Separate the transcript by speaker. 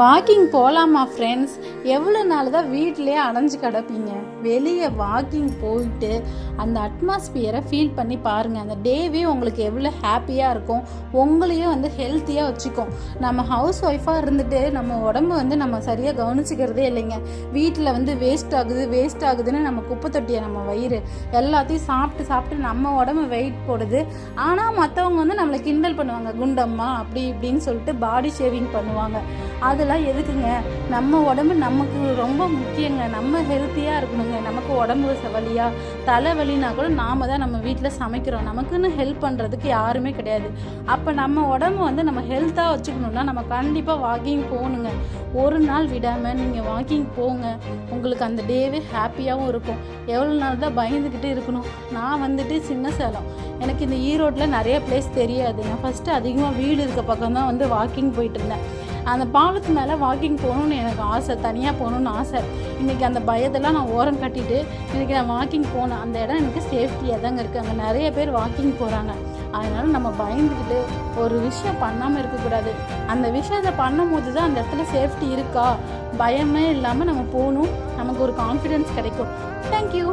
Speaker 1: Walking போகலாமா friends எவ்வளோ நாள் தான் வீட்டிலேயே அடைஞ்சு கிடப்பீங்க? வெளியே வாக்கிங் போயிட்டு அந்த அட்மாஸ்பியரை ஃபீல் பண்ணி பாருங்கள் அந்த டேவே உங்களுக்கு எவ்வளோ ஹாப்பியாக இருக்கும். உங்களையும் வந்து ஹெல்த்தியாக வச்சுக்கும். நம்ம ஹவுஸ் ஒய்ஃபாக இருந்துட்டு நம்ம உடம்பு வந்து நம்ம சரியாக கவனிச்சிக்கிறதே இல்லைங்க. வீட்டில் வந்து வேஸ்ட் ஆகுது வேஸ்ட் ஆகுதுன்னு நம்ம குப்பை தொட்டியை நம்ம வயிறு எல்லாத்தையும் சாப்பிட்டு சாப்பிட்டு நம்ம உடம்பு வெயிட் போடுது. ஆனால் மற்றவங்க வந்து நம்மளை கிண்டல் பண்ணுவாங்க. குண்டம்மா அப்படி இப்படின்னு சொல்லிட்டு பாடி ஷேவிங் பண்ணுவாங்க. அது அதெல்லாம் எதுக்குங்க? நம்ம உடம்பு நமக்கு ரொம்ப முக்கியங்க. நம்ம ஹெல்த்தியாக இருக்கணுங்க. நமக்கு உடம்பு வலியா தலைவலினா கூட நாம தான் நம்ம வீட்டில் சமைக்கிறோம். நமக்குன்னு ஹெல்ப் பண்ணுறதுக்கு யாருமே கிடையாது. அப்போ நம்ம உடம்பு வந்து நம்ம ஹெல்த்தாக வச்சுக்கணுன்னா நம்ம கண்டிப்பாக வாக்கிங் போகணுங்க. ஒரு நாள் விடாமல் நீங்கள் வாக்கிங் போங்க. உங்களுக்கு அந்த டேவே ஹாப்பியாகவும் இருக்கும். எவ்வளோ நாள் தான் பயந்துக்கிட்டு இருக்கணும். நான் வந்துட்டு சின்ன சேலம். எனக்கு இந்த ஈரோட்டில் நிறைய பிளேஸ் தெரியாது. நான் ஃபஸ்ட்டு அதிகமாக வீடு இருக்க பக்கம் தான் வந்து வாக்கிங் போயிட்டு இருந்தேன். அந்த பாலத்து மேலே வாக்கிங் போகணுன்னு எனக்கு ஆசை தனியாக போகணுன்னு ஆசை. இன்றைக்கி அந்த பயத்தெல்லாம் நான் ஓரம் கட்டிட்டு இன்றைக்கி நான் வாக்கிங் போனேன் அந்த இடம் எனக்கு சேஃப்டியாக தாங்க இருக்குது அங்கே நிறைய பேர் வாக்கிங் போகிறாங்க அதனால் நம்ம பயந்துக்கிட்டு ஒரு விஷயம் பண்ணாமல் இருக்கக்கூடாது. அந்த விஷயத்தை பண்ணும்போது தான் அந்த இடத்துல சேஃப்டி இருக்கா? பயமே இல்லாமல் நம்ம போகணும். நமக்கு ஒரு கான்ஃபிடென்ஸ் கிடைக்கும். தேங்க்யூ